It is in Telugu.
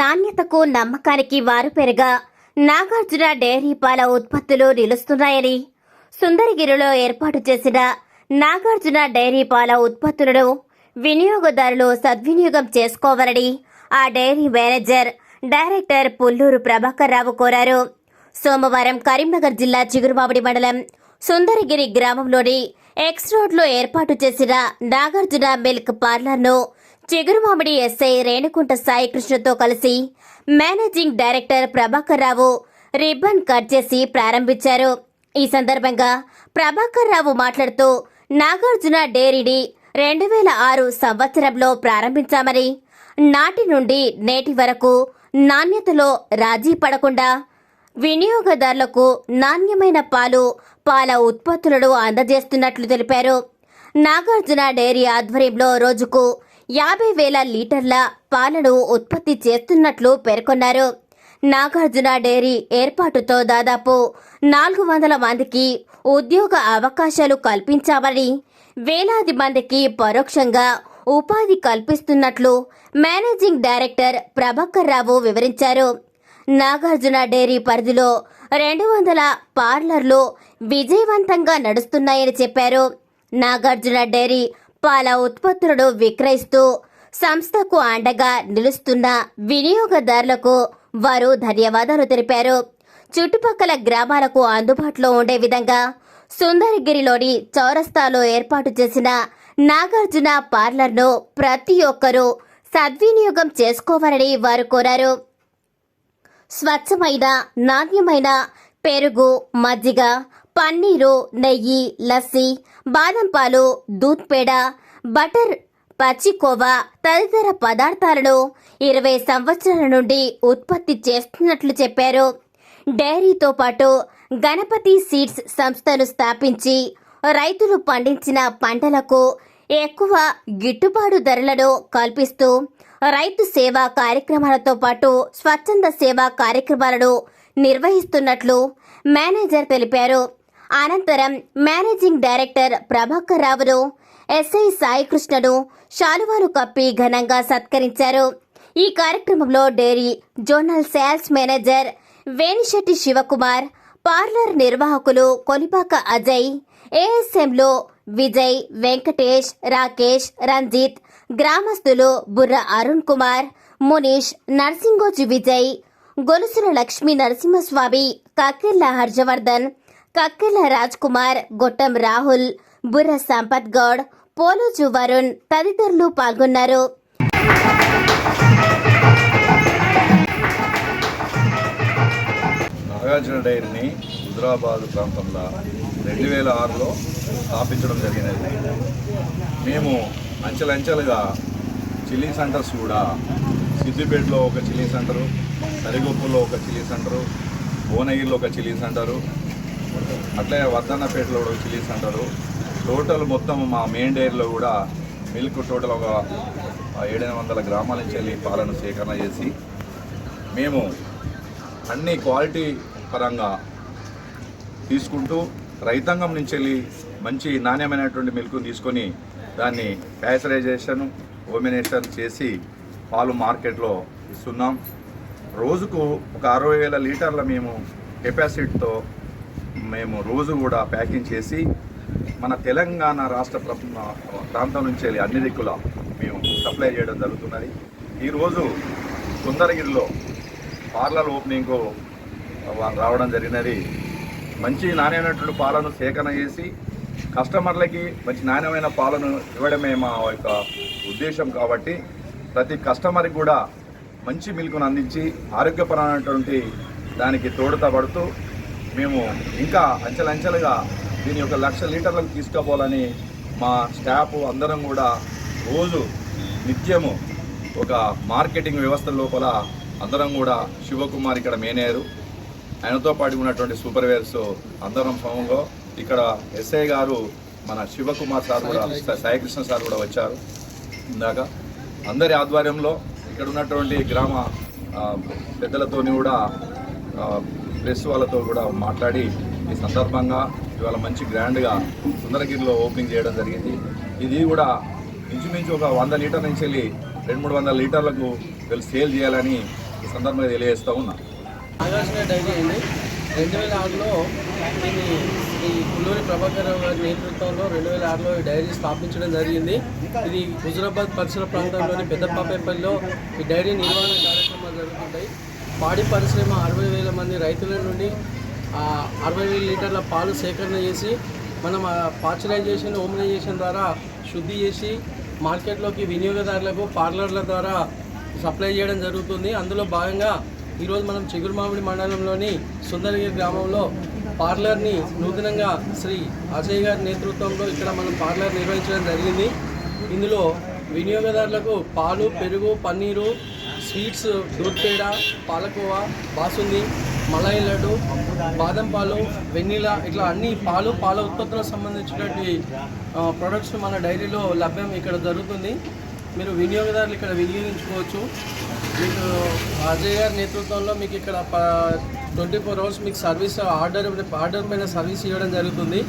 నాణ్యతకు నమ్మకానికి వారు పెరగా నాగార్జున డైరీ పాల ఉత్పత్తులు నిలుస్తున్నాయని సుందరగిరిలో ఏర్పాటు చేసిన నాగార్జున డైరీ పాల ఉత్పత్తులను వినియోగదారులు సద్వినియోగం చేసుకోవాలని ఆ dairy manager director Pulluru Prabhakar Rao కోరారు. సోమవారం కరీంనగర్ జిల్లా చిగురుమామిడి మండలం సుందరగిరి గ్రామంలోని ఎక్స్ రోడ్లో ఏర్పాటు చేసిన నాగార్జున మిల్క్ పార్లర్ను చిగురుమామిడి ఎస్ఐ రేణుకుంట సాయి కృష్ణతో కలిసి managing director Prabhakar Rao ribbon cut చేసి ప్రారంభించారు. ఈ సందర్భంగా ప్రభాకర్ రావు మాట్లాడుతూ నాగార్జున డేరీని రెండు వేల ఆరు సంవత్సరంలో ప్రారంభించామని నాటి నుండి నేటి వరకు నాణ్యతలో రాజీ పడకుండా వినియోగదారులకు నాణ్యమైన పాలు పాల ఉత్పత్తులను అందజేస్తున్నట్లు తెలిపారు. నాగార్జున డైరీ ఆధ్వర్యంలో రోజుకు యాభై వేల లీటర్ల పాలను ఉత్పత్తి చేస్తున్నట్లు పేర్కొన్నారు. నాగార్జున డైరీ ఏర్పాటుతో దాదాపు నాలుగు వందల మందికి ఉద్యోగ అవకాశాలు కల్పించామని వేలాది మందికి పరోక్షంగా ఉపాధి కల్పిస్తున్నట్లు మేనేజింగ్ డైరెక్టర్ ప్రభాకర్ రావు వివరించారు. నాగార్జున డైరీ పరిధిలో రెండు వందల పార్లర్లు విజయవంతంగా నడుస్తున్నాయని చెప్పారు. నాగార్జున డైరీ పాల ఉత్పత్తులను విక్రయిస్తూ సంస్థకు అండగా నిలుస్తున్న వినియోగదారులకు వారు ధన్యవాదాలు తెలిపారు. చుట్టుపక్కల గ్రామాలకు అందుబాటులో ఉండే విధంగా సుందరగిరిలోని చౌరస్తాలో ఏర్పాటు చేసిన నాగార్జున పార్లర్ను ప్రతి ఒక్కరూ సద్వినియోగం చేసుకోవాలని వారు కోరారు. స్వచ్ఛమైన నాణ్యమైన పెరుగు మజ్జిగ పన్నీరు నెయ్యి లస్సీ బాదం పాలు దూద్ పేడ బటర్ పచ్చికోవా తదితర పదార్థాలను ఇరవై సంవత్సరాల నుండి ఉత్పత్తి చేస్తున్నట్లు చెప్పారు. డైరీతో పాటు గణపతి సీడ్స్ సంస్థను స్థాపించి రైతులు పండించిన పంటలకు ఎక్కువ గిట్టుబాటు ధరలను కల్పిస్తూ రైతు సేవా కార్యక్రమాలతో పాటు స్వచ్ఛంద సేవా కార్యక్రమాలను నిర్వహిస్తున్నట్లు మేనేజర్ తెలిపారు. అనంతరం మేనేజింగ్ డైరెక్టర్ ప్రభాకర్ రావును ఎస్ఐ సాయికృష్ణను శాలువాలు కప్పి ఘనంగా సత్కరించారు. ఈ కార్యక్రమంలో dairy zonal sales manager Venishetti Sivakumar parlour నిర్వాహకులు కొలిపాక అజయ్ ఏఎస్ఎంలో విజయ్ వెంకటేష్ రాకేష్ రంజిత్ గ్రామస్తులు బుర్ర అరుణ్ కుమార్ మునీష్ నర్సింగోజు విజయ్ గొలుసుల లక్ష్మీ నరసింహస్వామి కాకిర్ల హర్షవర్ధన్ కక్కెళ్ళ రాజ్ కుమార్ గొట్టం రాహుల్ బుర్ర సంపత్ గౌడ్ పోలోజు వరుణ్ తదితరులు పాల్గొన్నారు. నాగార్జున డైరీని హుజరాబాద్ ప్రాంతంలో రెండు వేల ఆరులో స్థాపించడం జరిగినది. మేము అంచెలంచెలుగా చిల్లీ సెంటర్స్ కూడా సిద్దిపేటలో ఒక చిల్లీ సెంటరు సరిగొప్పలో ఒక చిల్లీ సెంటరు భువనగిరిలో ఒక చిల్లీ సెంటరు అట్లే వర్ధన్నపేటలో కూడా చిల్లీస్ చిల్లీ టోటల్ మొత్తం మా మెయిన్ డైరీలో కూడా మిల్క్ టోటల్ ఒక ఏడెనిమిది వందల గ్రామాల నుంచి వెళ్ళి పాలను సేకరణ చేసి మేము అన్ని క్వాలిటీ పరంగా తీసుకుంటూ రైతాంగం నుంచి వెళ్ళి మంచి నాణ్యమైనటువంటి మిల్క్ తీసుకొని దాన్ని ప్యాచరైజేషన్ ఓమినేషన్ చేసి పాలు మార్కెట్లో ఇస్తున్నాం. రోజుకు ఒక అరవై వేల లీటర్ల మేము కెపాసిటీతో మేము రోజు కూడా ప్యాకింగ్ చేసి మన తెలంగాణ రాష్ట్ర ప్రాంతం నుంచి వెళ్ళి అన్ని దిక్కుల మేము సప్లై చేయడం జరుగుతున్నది. ఈరోజు సుందరగిరిలో పార్లర్ ఓపెనింగ్ రావడం జరిగినది. మంచి నాణ్యమైనటువంటి పాలను సేకరణ చేసి కస్టమర్లకి మంచి నాణ్యమైన పాలను ఇవ్వడమే మా యొక్క ఉద్దేశం కాబట్టి ప్రతి కస్టమర్కి కూడా మంచి మిల్క్ను అందించి ఆరోగ్యపరమైనటువంటి దానికి తోడుతపడుతూ మేము ఇంకా అంచెలంచెలుగా దీని యొక్క లక్ష లీటర్లకు తీసుకుపోవాలని మా స్టాఫ్ అందరం కూడా రోజు నిత్యము ఒక మార్కెటింగ్ వ్యవస్థ లోపల అందరం కూడా శివకుమార్ ఇక్కడ మేనేరు. ఆయనతో పాటు ఉన్నటువంటి సూపర్వైజర్స్ అందరం సమూహంలో ఇక్కడ ఎస్ఐ గారు మన శివకుమార్ సార్ కూడా సాయికృష్ణ సార్ కూడా వచ్చారు ఇందాక. అందరి ఆధ్వర్యంలో ఇక్కడ ఉన్నటువంటి గ్రామ పెద్దలతోని కూడా ప్రెస్ వాళ్ళతో కూడా మాట్లాడి ఈ సందర్భంగా ఇవాళ మంచి గ్రాండ్గా సుందరగిరిలో ఓపెనింగ్ చేయడం జరిగింది. ఇది కూడా ఇంచుమించు ఒక వంద లీటర్ నుంచి వెళ్ళి రెండు మూడు వందల లీటర్లకు వీళ్ళు సేల్ చేయాలని ఈ సందర్భంగా తెలియజేస్తూ ఉన్నా. నాగార్జున డైరీ అండి రెండు వేల ఆరులో ఈ కుల్లూరి ప్రభాకర్ రావు గారి నేతృత్వంలో రెండు వేల ఆరులో ఈ డైరీ స్థాపించడం జరిగింది. ఇది హుజురాబాద్ పరిసర ప్రాంతంలోని పెద్దపాపేపల్లిలో ఈ డైరీ నిర్వహణ కార్యక్రమాలు జరుగుతుంటాయి. పాడి పరిశ్రమ అరవై వేల మంది రైతుల నుండి అరవై వేల లీటర్ల పాలు సేకరణ చేసి మనం పాశ్చరైజేషన్ హోమనైజేషన్ ద్వారా శుద్ధి చేసి మార్కెట్లోకి వినియోగదారులకు పార్లర్ల ద్వారా సప్లై చేయడం జరుగుతుంది. అందులో భాగంగా ఈరోజు మనం చిగురుమామిడి మండలంలోని సుందరగిరి గ్రామంలో పార్లర్ని నూతనంగా శ్రీ అజయ్ గారి నేతృత్వంలో ఇక్కడ మనం పార్లర్ నిర్వహించడం జరిగింది. ఇందులో వినియోగదారులకు పాలు పెరుగు పన్నీరు స్వీట్స్ దూద్ పేడ పాలకోవా బాసుంది మలాయి లడ్డు బాదం పాలు వెన్నీలా ఇట్లా అన్ని పాలు పాల ఉత్పత్తులకు సంబంధించినటువంటి ప్రొడక్ట్స్ మన డైరీలో లభ్యం ఇక్కడ జరుగుతుంది. మీరు వినియోగదారులు ఇక్కడ వినియోగించుకోవచ్చు. మీకు అజయ్ గారి నేతృత్వంలో మీకు ఇక్కడ ట్వంటీ ఫోర్ అవర్స్ మీకు సర్వీస్ ఆర్డర్ ఆర్డర్ పైన సర్వీస్ ఇవ్వడం జరుగుతుంది.